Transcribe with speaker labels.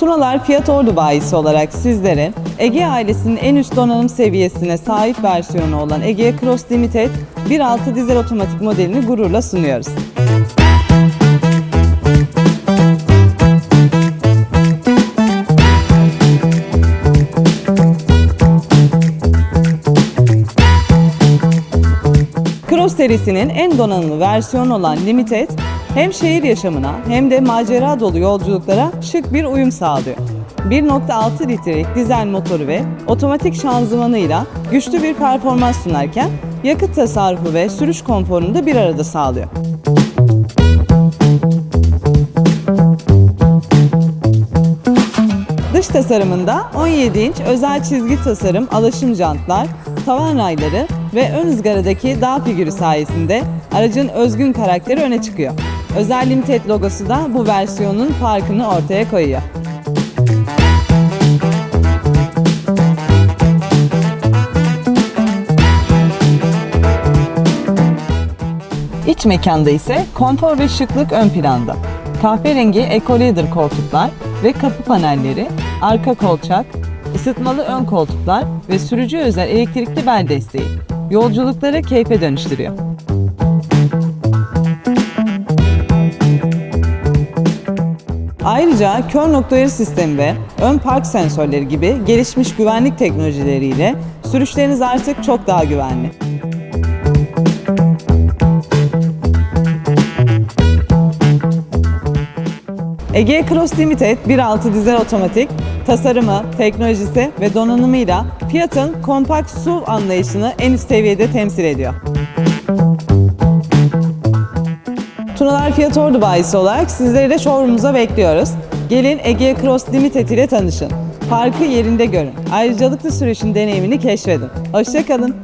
Speaker 1: Tunalar Fiat Ordu bayisi olarak sizlere Ege ailesinin en üst donanım seviyesine sahip versiyonu olan Ege Cross Limited 1.6 dizel otomatik modelini gururla sunuyoruz. Cross serisinin en donanımlı versiyonu olan Limited, hem şehir yaşamına hem de macera dolu yolculuklara şık bir uyum sağlıyor. 1.6 litrelik dizel motoru ve otomatik şanzımanıyla güçlü bir performans sunarken yakıt tasarrufu ve sürüş konforunu da bir arada sağlıyor. Dış tasarımında 17 inç özel çizgi tasarım alaşım jantlar, tavan rayları ve ön ızgaradaki dağ figürü sayesinde aracın özgün karakteri öne çıkıyor. Özel Limited logosu da bu versiyonun farkını ortaya koyuyor. İç mekanda ise konfor ve şıklık ön planda. Kahverengi Ecoleader koltuklar ve kapı panelleri, arka kolçak, ısıtmalı ön koltuklar ve sürücü özel elektrikli bel desteği yolculukları keyfe dönüştürüyor. Ayrıca kör nokta ayır sistemi ve ön park sensörleri gibi gelişmiş güvenlik teknolojileriyle sürüşleriniz artık çok daha güvenli. Ege Cross Limited 1.6 dizel otomatik, tasarımı, teknolojisi ve donanımıyla Fiat'ın kompakt SUV anlayışını en üst seviyede temsil ediyor. Tunalar Fiat Ordu bayisi olarak sizleri de showroom'umuza bekliyoruz. Gelin Ege Cross Limited ile tanışın. Parkı yerinde görün. Ayrıcalıklı sürüşün deneyimini keşfedin. Hoşçakalın.